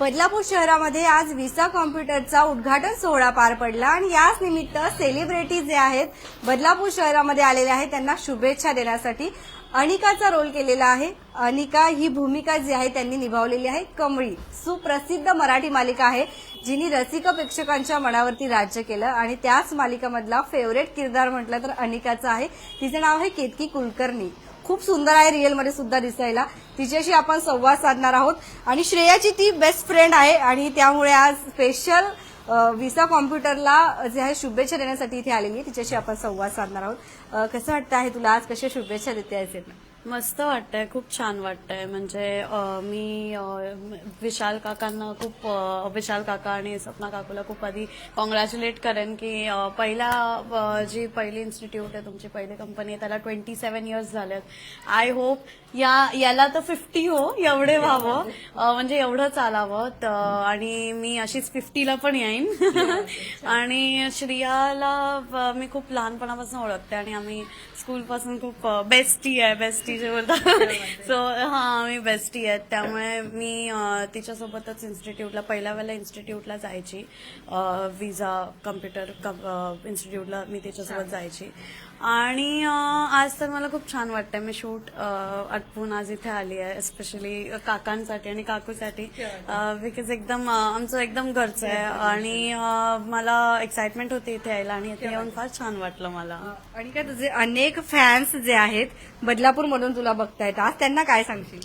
बदलापूर शहरामध्ये आज विसा कॉम्प्युटरचा उद्घाटन सोहळा पार पडला आणि याच निमित्त सेलिब्रिटी जे आहेत बदलापूर शहरामध्ये आलेले आहेत त्यांना शुभेच्छा देण्यासाठी अनिकाचा रोल केलेला आहे. अनिका ही भूमिका जी आहे त्यांनी निभावलेली आहे. कमळी सुप्रसिद्ध मराठी मालिका आहे जिने रसिक प्रेक्षकांच्या मनावरती राज्य केलं आणि त्याच मालिकामधला फेवरेट किरदार म्हटलं तर अनिकाचा आहे. तिचं नाव आहे केतकी कुलकर्णी. खूप सुंदर आहे रिअलमध्ये सुद्धा दिसायला. तिच्याशी आपण संवाद साधणार आहोत. आणि श्रेयाची ती बेस्ट फ्रेंड आहे आणि त्यामुळे आज स्पेशल विसा कॉम्प्युटरला जे आहे शुभेच्छा देण्यासाठी इथे आलेली आहे. तिच्याशी आपण संवाद साधणार आहोत. अ, कसं वाटतं आहे तुला आज? कशा शुभेच्छा देते आहेस मस्त वाटतंय खूप छान वाटतंय. म्हणजे मी विशाल काकांना खूप विशाल काका आणि सपना काकूला खूप आधी कॉंग्रॅच्युलेट करेन की पहिला जी पहिली इन्स्टिट्यूट आहे तुमची पहिली कंपनी आहे त्याला ट्वेंटी सेव्हन इयर्स झालेत. आय होप या याला तर फिफ्टी हो एवढे व्हावं. म्हणजे एवढं चालावं. आणि मी अशीच फिफ्टीला पण येईन. आणि श्रियाला मी खूप लहानपणापासून ओळखते आणि आम्ही स्कूलपासून खूप बेस्टी आहे. बेस्टी जे बोलतात. सो हा आम्ही बेस्टी आहेत. त्यामुळे मी तिच्यासोबतच इन्स्टिट्यूटला पहिल्या वेळेला इन्स्टिट्यूटला जायची. विजा कम्प्युटर इन्स्टिट्यूटला मी तिच्यासोबत जायची. आणि आज तर मला खूप छान वाटतंय. मी शूट आटपून आज इथे आली आहे एस्पेशली काकांसाठी आणि काकूसाठी. बिकॉज एकदम आमचं एकदम घरचं आहे. आणि मला एक्साइटमेंट होती इथे यायला आणि इथे येऊन फार छान वाटलं मला. आणि काय तुझे अनेक फॅन्स जे आहेत बदलापूर मधून तुला बघतायत. आज त्यांना काय सांगशील?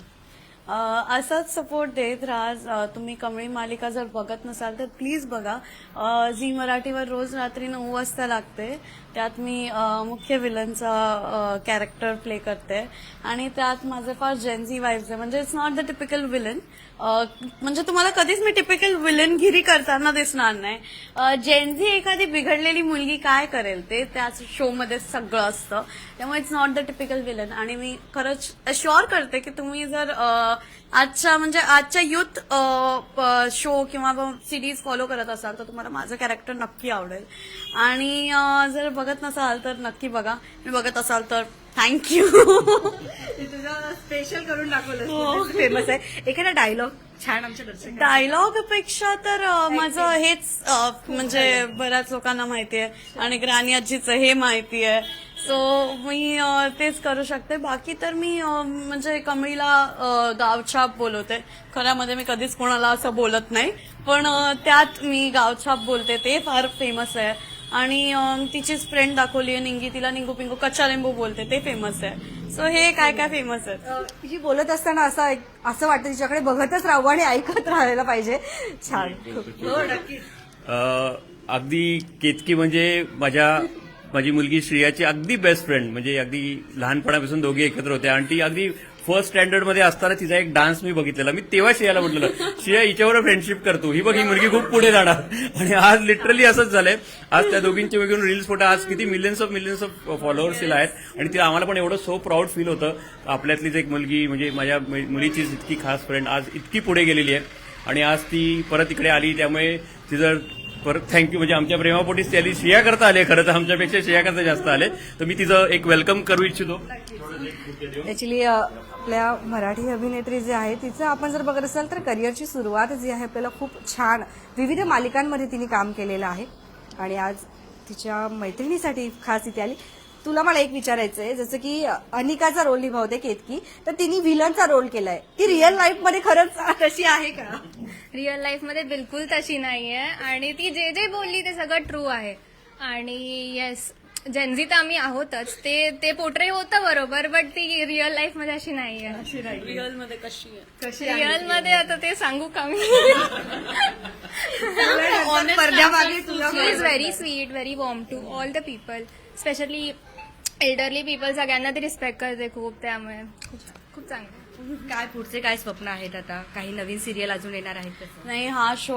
असाच सपोर्ट देत राहा. तुम्ही कमळी मालिका जर बघत नसाल तर प्लीज बघा. झी मराठीवर रोज रात्री नऊ वाजता लागते. त्यात मी मुख्य विलनचा कॅरेक्टर प्ले करते. आणि त्यात माझे फार जेन्झी वाईफ आहे. म्हणजे it's not the typical villain म्हणजे तुम्हाला कधीच मी टिपिकल विलनगिरी करताना दिसणार नाही. जेन्झी एखादी बिघडलेली मुलगी काय करेल ते त्याच शोमध्ये सगळं असतं. त्यामुळे it's not the typical villain आणि मी खरंच अश्युअर करते की तुम्ही जर आजच्या म्हणजे आजच्या युथ शो किंवा सिरीज फॉलो करत असाल तर तुम्हाला माझं कॅरेक्टर नक्की आवडेल. आणि जर बघत नसाल तर नक्की बघा. मी बघत असाल तर थँक्यू तुझं स्पेशल करून दाखवलं फेमस आहे. एखादा डायलॉग छान आमच्या डायलॉगपेक्षा तर माझं हेच म्हणजे बऱ्याच लोकांना माहिती आहे आणि ग्रानी आजीचं हे माहिती आहे सो मी अ, तेच करू शकते. बाकी तर मी अ, म्हणजे कमळीला अ, गावछाप बोलवते. खऱ्यामध्ये मी कधीच कोणाला असं बोलत नाही. पण अ, त्यात मी गावछाप बोलते. ते फार फेमस आहे. आणि अ, तिचीच फ्रेंड दाखवली आहे निंगी. तिला निंगू पिंगू कच्चा लिंबू बोलते. ते फेमस आहे. सो हे काय काय फेमस आहे? ही बोलत असताना असं ऐक- असं वाटतं तिच्याकडे बघतच राहावं आणि ऐकत राहायला पाहिजे. छान. हो अ, अगदी केतकी म्हणजे माझ्या माझी मुलगी श्रेयाची अगदी बेस्ट फ्रेंड म्हणजे अगदी लहानपणापासून दोघी एकत्र होत्या. आणि ती अगदी फर्स्ट स्टँडर्डमध्ये असताना तिचा एक डान्स मी बघितलेला. मी तेव्हा श्रेयाला म्हटलेलं श्रेया हिच्यावर फ्रेंडशिप करतो ही बघ ही मुलगी खूप पुढे जाणार. आणि आज लिटरली असंच झालंय. आज त्या दोघींचे वगैरे रील्स फोटो आज किती millions of millions of followers तिला आहेत. आणि तिला आम्हाला पण एवढं सो प्राऊड फील होतं. आपल्यातलीच एक मुलगी म्हणजे माझ्या मुलीचीच इतकी खास फ्रेंड आज इतकी पुढे गेलेली आहे. आणि आज ती परत इकडे आली त्यामुळे तिचं परत थँक्यू म्हणजे आमच्या प्रेमापोटी त्याली श्रेया करता आले खरं तर आमच्यापेक्षा श्रेया करता जास्त आले. तर मी तिचं एक वेलकम करू इच्छितो. ऍक्च्युली आपल्या मराठी अभिनेत्री जी आहे तिचं आपण जर बघत असाल तर करिअरची सुरुवात जी आहे आपल्याला खूप छान विविध मालिकांमध्ये तिने काम केलेलं आहे. आणि आज तिच्या मैत्रिणीसाठी खास इथे आली. तुला मला एक विचारायचं आहे जसं की अनिकाचा रोल निभावते केतकी तर तिने व्हिलनचा रोल केलाय. ती रिअल लाईफमध्ये खरंच तशी आहे का? रिअल लाईफमध्ये बिलकुल तशी नाहीये. आणि ती जे जे बोलली ते सगळं ट्रू आहे. आणि येस जेन्झी तर आम्ही आहोतच. ते ते पोट्रे होतं बरोबर बट ती रिअल लाईफमध्ये अशी नाहीये. रिअलमध्ये कशी आहे? कशी रिअलमध्ये आता ते सांगू का मी? पडद्यामागे is very sweet very warm to all the people specially elderly people सगळ्यांना ती रिस्पेक्ट करते खूप त्यामुळे खूप खूप चांगलं काय पुढचे काय स्वप्न आहेत आता? काही नवीन सिरियल अजून येणार आहेत नाही हा शो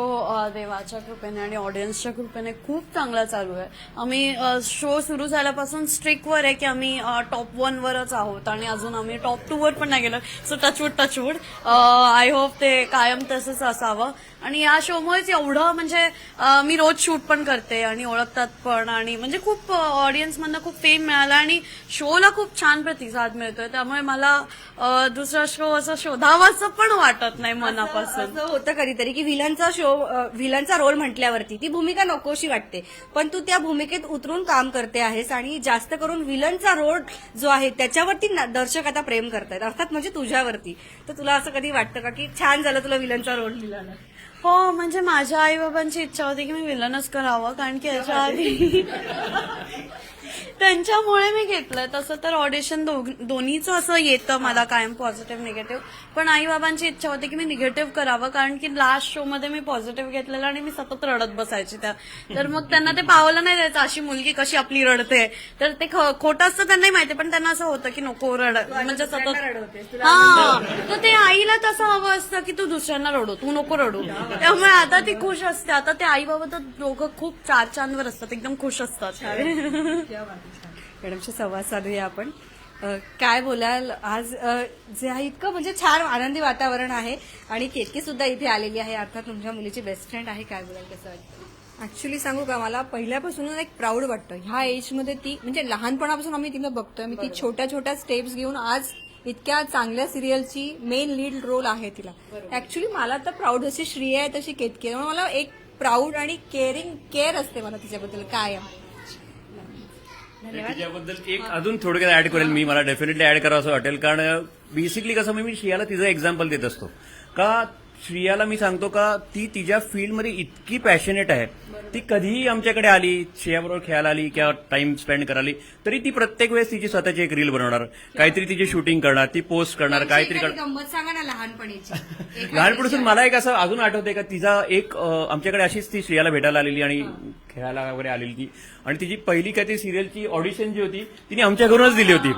देवाच्या कृपेने आणि ऑडियन्सच्या कृपेने खूप चांगला चालू आहे. आम्ही शो सुरू झाल्यापासून स्ट्रिकवर आहे की आम्ही टॉप वन वरच आहोत आणि अजून आम्ही टॉप टू वर पण नाही गेलो. So touchwood touchwood I hope ते कायम तसंच असावं. आणि या शोमुळेच एवढं म्हणजे मी रोज शूट पण करते आणि ओळखतात पण आणि म्हणजे खूप ऑडियन्स मधनं खूप फेम मिळाला आणि शोला खूप छान प्रतिसाद मिळतोय. त्यामुळे मला दुसरा शो असं शोधावंसं पण वाटत नाही मनापासून. होतं कधीतरी की व्हिलनचा शो व्हिलनचा रोल म्हटल्यावरती ती भूमिका नकोशी वाटते. पण तू त्या भूमिकेत उतरून काम करते आहेस आणि जास्त करून व्हिलनचा रोल जो आहे त्याच्यावरती दर्शक आता प्रेम करतायत. अर्थात म्हणजे तुझ्यावरती. तर तुला असं कधी वाटतं का की छान झालं तुला व्हिलनचा रोल मिळाला हो म्हणजे माझ्या आई बाबांची इच्छा होती की मी विलनच करावं कारण की याच्या आधी त्यांच्यामुळे मी घेतलंय. तसं तर ऑडिशन दोन्हीचं असं येतं मला कायम पॉझिटिव्ह निगेटिव्ह पण आई बाबांची इच्छा होती की मी निगेटिव्ह करावं कारण की लास्ट शो मध्ये मी पॉझिटिव्ह घेतलेलं आणि मी सतत रडत बसायची त्या. तर मग त्यांना ते पावलं नाही द्यायचं अशी मुलगी कशी आपली रडते. तर ते खोटं असतं त्यांनाही माहिती पण त्यांना असं होतं की नको रड म्हणजे सतत हा. तर ते आईला तसं हवं असतं की तू दुसऱ्यांना रडू तू नको रडू. त्यामुळे आता ती खुश असते. आता ते आई बाबा तर दोघं खूप चार चांदवर असतात एकदम खुश असतात. मॅडमशी संवाद साधूया आपण. काय बोलाल? आज जे आहे इतकं म्हणजे छान आनंदी वातावरण आहे आणि केतकी सुद्धा इथे आलेली आहे. अर्थात तुमच्या मुलीची बेस्ट फ्रेंड आहे. काय बोलाल कसं वाटतं? ऍक्च्युली सांगू का मला पहिल्यापासून एक प्राऊड वाटतं. ह्या एजमध्ये ती म्हणजे लहानपणापासून आम्ही तिला बघतोय. आम्ही ती छोट्या छोट्या स्टेप्स घेऊन आज इतक्या चांगल्या सिरियलची मेन लीड रोल आहे तिला. ऍक्च्युली मला तर प्राऊड जशी श्री आहे तशी केतकी मला एक प्राऊड आणि केअरिंग केअर असते मला तिच्याबद्दल. कायम. त्याच्याबद्दल एक अजून थोडक्यात ऍड करेल मी. मला डेफिनेटली ऍड करावं असं वाटेल. कारण बेसिकली कसं मी शियाला तिचं एक्झाम्पल देत असतो. का श्रियाला मी सांगतो का ती तिच्या फील्डमध्ये इतकी पॅशनेट आहे. ती कधीही आमच्याकडे आली श्रेयाबरोबर खेळायला आली किंवा टाइम स्पेंड करायला तर ती प्रत्येक वेळेस तिची स्वतःची एक रील बनवणार. काहीतरी तिची शूटिंग करणार ती पोस्ट करणार काहीतरी करणार गंमत सांगा ना लहानपणीची. एखादी लहानपणापासून मला एक असं अजून आठवतंय का तिचा एक आमच्याकडे अशीच ती श्रेयाला भेटायला आलेली आणि खेळायला वगैरे आलेली ती. आणि तिची पहिली काय ती सिरियलची ऑडिशन जी होती तिने आमच्या घरूनच दिली होती.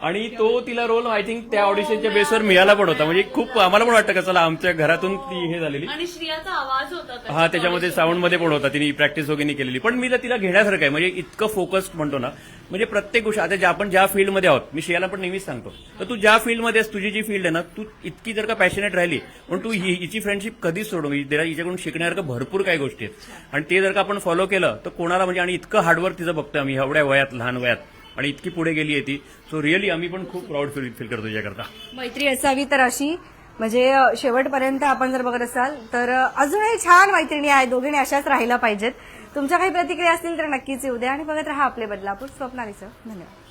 आणि तो तिला रोल आय थिंक त्या ऑडिशनच्या बेसवर मिळाला पण होता. म्हणजे खूप आम्हाला पण वाटतं का चला आमच्या घरातून ती हे झालेली. आणि श्रियाचा आवाज होता त्याच्यात. हा त्याच्यामध्ये साऊंडमध्ये पण होता. तिने प्रॅक्टिस वगैरे केलेली. पण मी तिला घेण्यासारखं आहे. म्हणजे इतकं फोकस्ड म्हणतो ना. म्हणजे प्रत्येक गोष्ट आता ज्या आपण ज्या फील्डमध्ये आहोत मी श्रेयाला पण नेहमीच सांगतो. तर तू ज्या फील्डमध्ये आहेस तुझी जी फील्ड आहे ना तू इतकी जर का पॅशनेट राहिली पण तू ही- हिची फ्रेंडशिप कधीच सोडू. तिला हिच्याकडून शिकण्यासारखं भरपूर काही गोष्टी आहेत. आणि ते जर का आपण फॉलो केलं तर कोणाला म्हणजे आणि इतकं हार्डवर्क तिचं बघतोय आम्ही एवढ्या वयात लहान वयात. आणि इतकी पुढे गेली आहे ती. सो रिअली आम्ही पण खूप प्राऊड फील फील करतो तिच्याकरता मैत्री असावी तर अशी. म्हणजे शेवटपर्यंत आपण जर बघत असाल तर अजूनही छान मैत्रिणी आहेत. दोघींनी अशाच राहायला पाहिजेत. तुमच्या काही प्रतिक्रिया असतील तर नक्कीच येऊ द्या. आणि बघत राहा आपले बदलापूर. स्वप्नालीचं धन्यवाद.